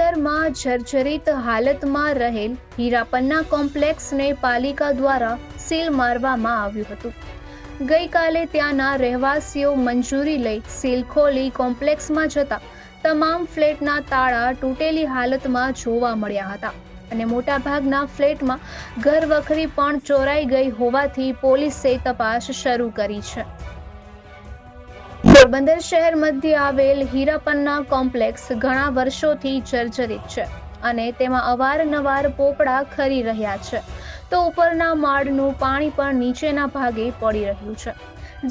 પોરબંદરમાં જર્જરિત હાલતમાં રહેલ હીરાપન્ના કોમ્પ્લેક્સને પાલિકા દ્વારા સીલ મારવામાં આવ્યું હતું. ગઈકાલે ત્યાંના રહેવાસીઓ મંજૂરી લઈ સીલ ખોલી કોમ્પ્લેક્સમાં જતા તમામ ફ્લેટના તાળા તૂટેલી હાલતમાં જોવા મળ્યા હતા અને મોટાભાગના ફ્લેટમાં ઘર વખરી પણ ચોરાઈ ગઈ હોવાથી પોલીસે તપાસ શરૂ કરી છે. પોરબંદર શહેર મધ્ય આવેલ હીરાપન્ના કોમ્પ્લેક્સ ઘણા વર્ષોથી જર્જરિત છે અને તેમાં અવારનવાર પોપડા ખરી રહ્યા છે. તો ઉપરના માળનું પાણી પણ નીચેના ભાગે પડી રહ્યું છે.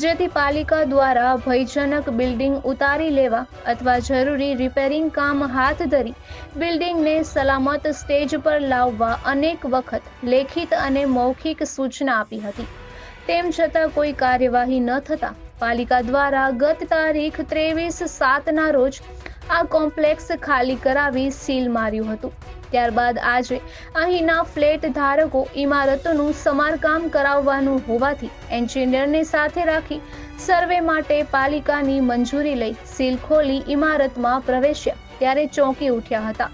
જેથી પાલિકા દ્વારા ભયજનક બિલ્ડિંગ ઉતારી લેવા અથવા જરૂરી રિપેરિંગ કામ હાથ ધરી બિલ્ડિંગને સલામત સ્ટેજ પર લાવવા અનેક વખત લેખિત અને મૌખિક સૂચના આપી હતી. તેમ છતાં કોઈ કાર્યવાહી ન થતા પાલિકા દ્વારા ગત તારીખ ત્રેવીસ સાતના રોજ આ કોમ્પ્લેક્સ ખાલી કરાવી સીલ માર્યું હતું. ત્યારબાદ આજે અહીંના ફ્લેટ ધારકો ઇમારતોનું સમારકામ કરાવવાનું હોવાથી એન્જિનિયરને સાથે રાખી સર્વે માટે પાલિકાની મંજૂરી લઈ સીલ ખોલી ઇમારતમાં પ્રવેશ્યા, ત્યારે ચોંકી ઉઠ્યા હતા.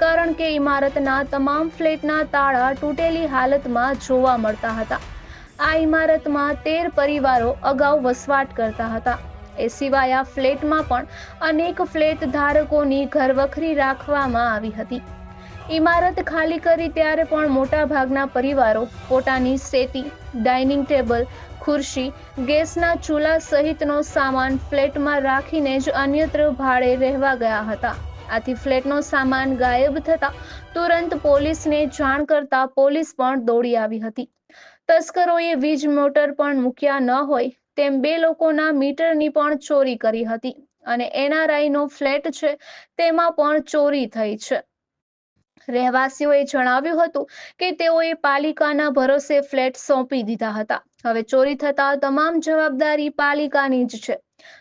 કારણ કે ઇમારતના તમામ ફ્લેટના તાળા તૂટેલી હાલતમાં જોવા મળતા હતા. આ ઇમારતમાં તેર પરિવારો અગાઉ વસવાટ કરતા હતા. એ સિવાય આ ફ્લેટમાં પણ અનેક ફ્લેટ ધારકોની ઘરવખરી રાખવામાં આવી હતી. ઇમારત ખાલી કરી ત્યારે પણ મોટા ભાગના પરિવારો પોતાની સેતી, ડાઇનિંગ ટેબલ, ખુરશી, ગેસના ચૂલા સહિતનો સામાન ફ્લેટમાં રાખીને જ અન્યત્ર ભાડે રહેવા ગયા હતા. આથી ફ્લેટનો સામાન ગાયબ થતા તુરંત પોલીસને જાણ કરતા પોલીસ પણ દોડી આવી હતી. તસ્કરોએ વીજ મોટર પણ મૂક્યા ન હોય તેમ બે લોકોના મીટરની પણ ચોરી કરી હતી અને એનઆરઆઈનો ફ્લેટ છે તેમાં પણ ચોરી થઈ છે. રહેવાસીઓએ જણાવ્યું હતું કે તેઓએ પાલિકાના ભરોસે ફ્લેટ સોંપી દીધા હતા. હવે ચોરી થતા તમામ જવાબદારી પાલિકાની જ છે.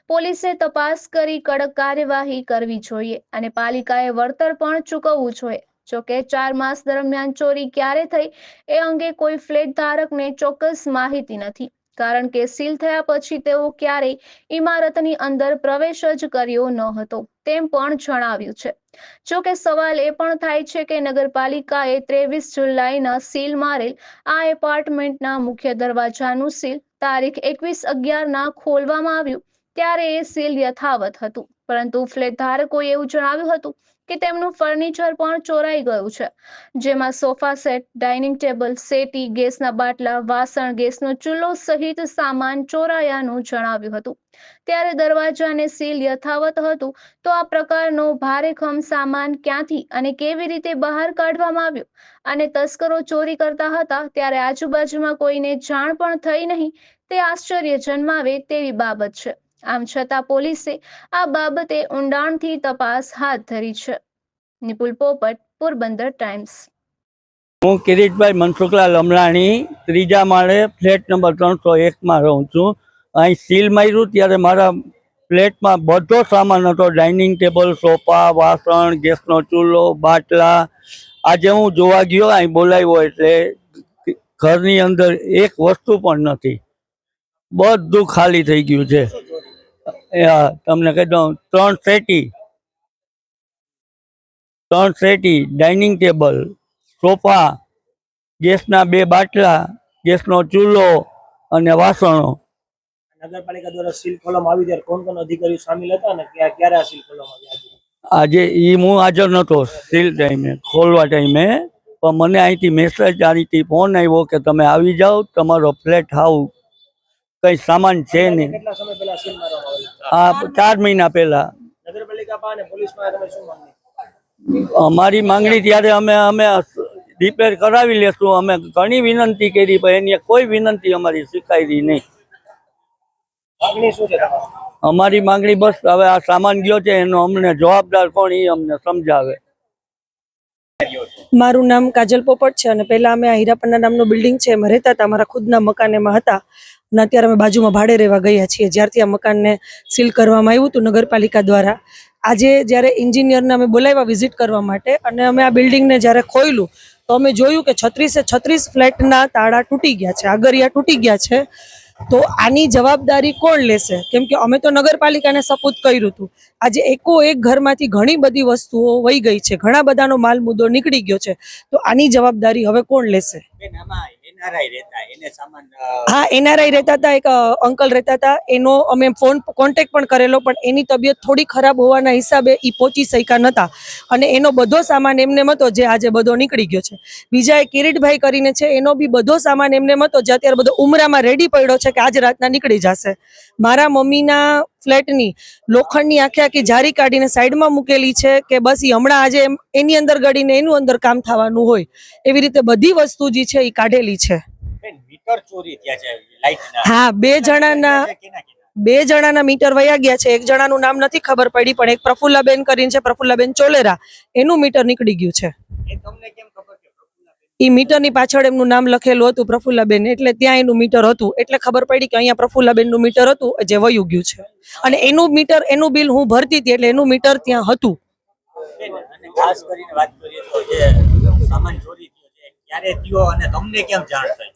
પોલીસે તપાસ કરી કડક કાર્યવાહી કરવી જોઈએ અને પાલિકાએ વળતર પણ ચૂકવવું જોઈએ. જોકે ચાર માસ દરમિયાન ચોરી ક્યારે થઈ એ અંગે કોઈ ફ્લેટ ધારકને ચોક્કસ માહિતી નથી. કારણ કે સીલ થયા પછી તેઓ ક્યારેય ઇમારતની અંદર પ્રવેશ જ કર્યો ન હતો, તેમ પણ જણાવ્યું છે. જોકે સવાલ એ પણ થાય છે કે નગરપાલિકાએ ત્રેવીસ જુલાઈના સીલ મારેલ આ એપાર્ટમેન્ટના મુખ્ય દરવાજાનું સીલ તારીખ એકવીસ અગિયારના ખોલવામાં આવ્યું, ત્યારે એ સીલ યથાવત હતું. પરંતુ ફ્લેટ ધારકોએ એવું જણાવ્યું હતું કે તેમનું ફર્નિચર પણ ચોરાઈ ગયું છે. જેમાં sofa set dining table settee ગેસના બાટલા, વાસણ, ગેસનો ચૂલો સહિત સામાન ચોરાયાનું જણાવ્યું હતું. ત્યારે દરવાજાને સીલ યથાવત હતું તો આ પ્રકારનો ભારેખમ સામાન ક્યાંથી અને કેવી રીતે બહાર કાઢવામાં આવ્યો? અને તસ્કરો ચોરી કરતા હતા ત્યારે આજુબાજુમાં કોઈને જાણ પણ થઈ નહીં તે આશ્ચર્ય જન્માવે તેવી બાબત છે. આમ છતાં પોલીસે આ બાબતે ઊંડાણથી તપાસ હાથ ધરી છે. નિપુલ પોપટ, પોરબંદર ટાઈમ્સ. હું કિરીટભાઈ મનસુખલાલ અમરાણી ત્રીજા માળે ફ્લેટ નંબર ત્રણસો એકમાં રહું છું. અહીં સીલ માર્યું ત્યારે મારા ફ્લેટમાં બધો સામાન હતો. ડાઇનિંગ ટેબલ, સોફા, વાસણ, ગેસનો ચૂલો, બાટલા. આજે હું જોવા ગયો, અહીં બોલાવ્યો એટલે ઘરની અંદર એક વસ્તુ પણ નથી. બધું ખાલી થઈ ગયું છે. તમને કહી દઉં ત્રણ સેટી. ત્રણ સેટી ડાઇનિંગ ટેબલ સોફા ગેસના બે બાટલા ગેસનો ચૂલો અને વાસણો. નગરપાલિકા દ્વારા સીલ ખોલવામાં આવી ત્યારે કોણ કોણ અધિકારીઓ સામેલ હતા અને ક્યારે આ સીલ ખોલવામાં આવી આજે એ હું હાજર નહોતો સીલ ટાઈમે ખોલવા ટાઈમે પણ મને અહીંથી મેસેજ અહીંથી ફોન આવ્યો કે તમે આવી જાઓ તમારો ફ્લેટ હાવ કઈ સામાન છે નહીં. આ ચાર મહિના પહેલા. નગરપાલિકા પાસે અને પોલીસ પાસે તમે શું માંગણી? અમારી માંગણી ત્યારે અમે અમે રિપેર કરાવી લેશું. અમે ઘણી વિનંતી કરી પણ એની કોઈ વિનંતી અમારી સ્વીકારી નહીં. અમારી માંગણી બસ હવે આ સામાન ગયો છે એનો અમને જવાબદાર કોણ એ અમને સમજાવે. મારું નામ કાજલ પોપટ છે અને પહેલા અમે આ હીરાપન્ના નામનું બિલ્ડિંગ છે એમાં રહેતા હતા અમારા ખુદના મકાન એમાં હતા. અને અત્યારે અમે બાજુમાં ભાડે રહેવા ગયા છીએ. જ્યારથી આ મકાનને સીલ કરવામાં આવ્યું હતું નગરપાલિકા દ્વારા. આજે જ્યારે એન્જિનિયરને અમે બોલાવ્યા વિઝિટ કરવા માટે અને અમે આ બિલ્ડિંગને જ્યારે ખોલ્યું તો અમે જોયું કે છત્રીસે છત્રીસ ફ્લેટના તાળા તૂટી ગયા છે, આગરિયા તૂટી ગયા છે. તો આની જવાબદારી કોણ લેશે? કેમ કે અમે તો નગરપાલિકાને સપૂત કર્યું હતું. આજે એકો એક ઘરમાંથી ઘણી બધી વસ્તુઓ વહી ગઈ છે. ઘણા બધાનો માલ મુદ્દો નીકળી ગયો છે. તો આની જવાબદારી હવે કોણ લેશે? હા, એનઆરઆઈ રહેતા હતા, એક અંકલ રહેતા હતા. એનો અમે ફોન કોન્ટેક્ટ પણ કરેલો, પણ એની તબિયત થોડી ખરાબ હોવાના હિસાબે એ પહોંચી શક્યા નહોતા અને એનો બધો સામાન એમને હતો જે આજે બધો નીકળી ગયો છે. બીજા એક કિરીટભાઈ કરીને છે, એનો બી બધો સામાન એમને હતો જે અત્યારે બધો ઉમરામાં રેડી પડ્યો છે કે આજ રાતના નીકળી જશે. મારા મમ્મીના ફ્લેટની લોખંડની આખે આખી જારી કાઢીને સાઈડમાં મૂકેલી છે કે બસ એ હમણાં આજે એની અંદર ગળીને એનું અંદર કામ થવાનું હોય. એવી રીતે બધી વસ્તુ જે છે એ કાઢેલી છે. બેન મીટર ચોરી થયા છે લાઇટના હા બે જણાના બે જણાના મીટર વયા ગયા છે. એક જણાનું નામ નથી ખબર પડી પણ એક પ્રફુલ્લાબેન કરીને છે પ્રફુલ્લાબેન ચોલેરા. એનું મીટર નીકળી ગયું છે. તમને કેમ ખબર કે પ્રફુલ્લાબેન? એ મીટરની પાછળ એમનું નામ લખેલું હતું પ્રફુલ્લાબેન. એટલે ત્યાં એનું મીટર હતું. એટલે ખબર પડી કે અહીંયા પ્રફુલ્લાબેનનું મીટર હતું જે વયું ગયું છે. અને એનું મીટર એનું બિલ હું ભરતી હતી એટલે એનું મીટર ત્યાં હતું. ખાસ કરીને વાત કરીએ તો જે સામાન ચોરી ક્યારે થયો અને તમને કેમ જાણ થઈ?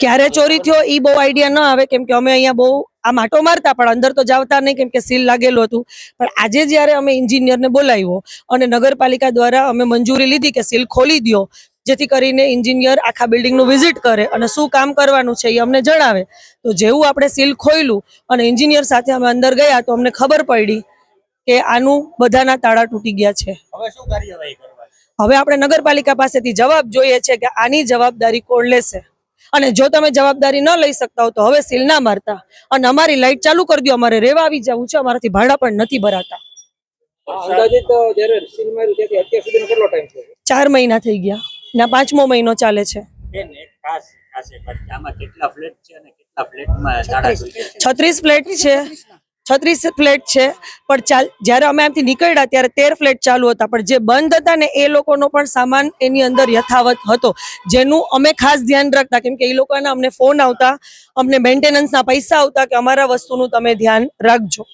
ક્યારે ચોરી થયો એ બહુ આઈડિયા ન આવે કેમ કે અમે અહીંયા બહુ આમ આટો મારતા પણ અંદર તો જાવતા નહીં કેમ કે સીલ લાગેલું હતું. પણ આજે જ્યારે અમે એન્જિનિયરને બોલાવ્યો અને નગરપાલિકા દ્વારા અમે મંજૂરી લીધી કે સીલ ખોલી દ્યો જેથી કરીને એન્જિનિયર આખા બિલ્ડિંગનું વિઝિટ કરે અને શું કામ કરવાનું છે એ અમને જણાવે. તો જેવું આપણે સીલ ખોલ્યું અને એન્જિનિયર સાથે અમે અંદર ગયા તો અમને ખબર પડી કે આનું બધાના તાળા તૂટી ગયા છે. હવે શું કાર્યવાહી હવે આપણે નગરપાલિકા પાસેથી જવાબ જોઈએ છે કે આની જવાબદારી કોણ લેશે? અને જો તમે જવાબદારી ન લઈ શકતા હો તો હવે સીલ ના મારતા. અને અમારી લાઈટ ચાલુ કરી દો અમારે રેવા આવી જવું. છે અમારાથી ભાડા પણ નથી ભરાતા. અંદાજિત જ્યારે સીલ માર્યું ત્યાંથી અત્યાર સુધીનો કેટલો ટાઈમ થયો? ચાર મહિના થઈ ગયા. ના પાંચમો મહિનો ચાલે છે. બેન એક ખાસ ખાસ એક વાત કે આમાં કેટલા ફ્લેટ છે અને કેટલા ફ્લેટમાં તાળા તૂટ્યા છે? છત્રીસ ફ્લેટ છે. છત્રીસ ફ્લેટ છે. પણ ચાલ, જ્યારે અમે આમથી નીકળ્યા ત્યારે તેર ફ્લેટ ચાલુ હતા. પણ જે બંધ હતા ને, એ લોકોનો પણ સામાન એની અંદર યથાવત હતો. જેનું અમે ખાસ ધ્યાન રાખતા, કેમ કે એ લોકોના અમને ફોન આવતા, અમને મેન્ટેનન્સના પૈસા આવતા, કે અમારા વસ્તુનું તમે ધ્યાન રાખજો.